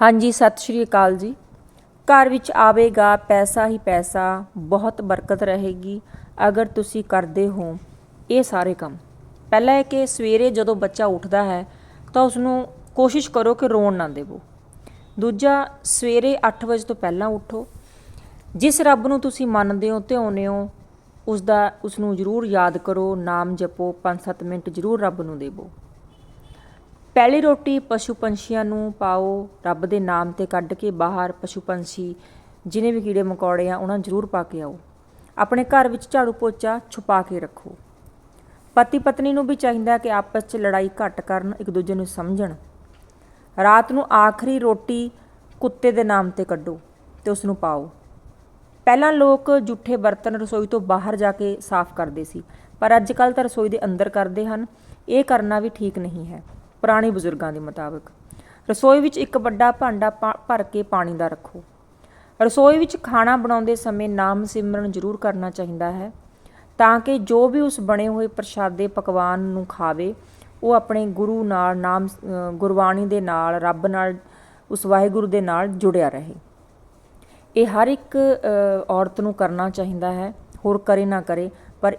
ਹਾਂਜੀ, ਸਤਿ ਸ਼੍ਰੀ ਅਕਾਲ ਜੀ। ਘਰ ਵਿੱਚ ਆਵੇਗਾ, ਪੈਸਾ ਹੀ ਪੈਸਾ, ਬਹੁਤ ਬਰਕਤ ਰਹੇਗੀ, ਅਗਰ ਤੁਸੀਂ ਕਰਦੇ ਹੋ ਇਹ ਸਾਰੇ ਕੰਮ। ਪਹਿਲਾ ਹੈ ਕਿ ਸਵੇਰੇ ਜਦੋਂ ਬੱਚਾ ਉੱਠਦਾ ਹੈ, ਤਾਂ ਉਸ ਨੂੰ ਕੋਸ਼ਿਸ਼ ਕਰੋ ਕਿ ਰੋਣ ਨਾ ਦੇਵੋ। ਦੂਜਾ, ਸਵੇਰੇ 8 ਵਜੇ ਤੋਂ ਪਹਿਲਾਂ ਉੱਠੋ। ਜਿਸ ਰੱਬ ਨੂੰ ਤੁਸੀਂ ਮੰਨਦੇ ਹੋ ਧਿਆਉਂਦੇ ਹੋ ਉਸ ਦਾ ਉਸ ਨੂੰ ਜ਼ਰੂਰ ਯਾਦ ਕਰੋ, ਨਾਮ ਜਪੋ 5-7 ਮਿੰਟ ਜ਼ਰੂਰ ਰੱਬ ਨੂੰ ਦੇਵੋ। ਪਹਿਲੀ ਰੋਟੀ ਪਸ਼ੂ ਪੰਛੀਆਂ ਨੂੰ ਪਾਓ, ਰੱਬ ਦੇ ਨਾਮ ਤੇ ਕੱਢ ਕੇ ਬਾਹਰ ਪਸ਼ੂ ਪੰਛੀ, ਜਿਨੇ ਵੀ ਕੀੜੇ ਮਕੌੜੇ ਆ, ਉਹਨਾਂ ਨੂੰ ਜ਼ਰੂਰ ਪਾ ਕੇ ਆਓ। ਆਪਣੇ ਘਰ ਵਿੱਚ ਝਾੜੂ ਪੋਚਾ ਛੁਪਾ ਕੇ ਰੱਖੋ। ਪਤੀ ਪਤਨੀ ਨੂੰ ਵੀ ਚਾਹੀਦਾ ਕਿ ਆਪਸ 'ਚ ਲੜਾਈ ਘੱਟ ਕਰਨ, ਇੱਕ ਦੂਜੇ ਨੂੰ ਸਮਝਣ। ਰਾਤ ਨੂੰ ਆਖਰੀ ਰੋਟੀ ਕੁੱਤੇ ਦੇ ਨਾਮ ਤੇ ਕੱਢੋ ਤੇ ਉਸ ਨੂੰ ਪਾਓ। ਪਹਿਲਾਂ ਲੋਕ ਜੂਠੇ ਬਰਤਨ ਰਸੋਈ ਤੋਂ ਬਾਹਰ ਜਾ ਕੇ ਸਾਫ਼ ਕਰਦੇ ਸੀ, ਪਰ ਅੱਜ ਕੱਲ ਤਾਂ ਰਸੋਈ ਦੇ ਅੰਦਰ ਕਰਦੇ ਹਨ, ਇਹ ਕਰਨਾ ਵੀ ਠੀਕ ਨਹੀਂ ਹੈ। ਪੁਰਾਣੇ ਬਜ਼ੁਰਗਾਂ ਦੇ ਮੁਤਾਬਕ। ਰਸੋਈ ਵਿੱਚ ਇੱਕ ਵੱਡਾ ਭਾਂਡਾ ਪਾ- ਭਰ ਕੇ ਪਾਣੀ ਦਾ ਰੱਖੋ। ਰਸੋਈ ਵਿੱਚ ਖਾਣਾ ਬਣਾਉਂਦੇ ਸਮੇਂ ਨਾਮ ਸਿਮਰਨ ਜ਼ਰੂਰ ਕਰਨਾ ਚਾਹੀਦਾ ਹੈ, ਤਾਂ ਕਿ ਜੋ ਵੀ ਉਸ ਬਣੇ ਹੋਏ ਪ੍ਰਸ਼ਾਦੇ ਪਕਵਾਨ ਨੂੰ ਖਾਵੇ, ਉਹ ਆਪਣੇ ਗੁਰੂ ਨਾਲ, ਨਾਮ ਗੁਰਬਾਣੀ ਦੇ ਨਾਲ, ਰੱਬ ਨਾਲ, ਉਸ ਵਾਹਿਗੁਰੂ ਦੇ ਨਾਲ ਜੁੜਿਆ ਰਹੇ। ਇਹ ਹਰ ਇੱਕ ਔਰਤ ਨੂੰ ਕਰਨਾ ਚਾਹੀਦਾ ਹੈ, ਹੋਰ ਕਰੇ ਨਾ ਕਰੇ, ਪਰ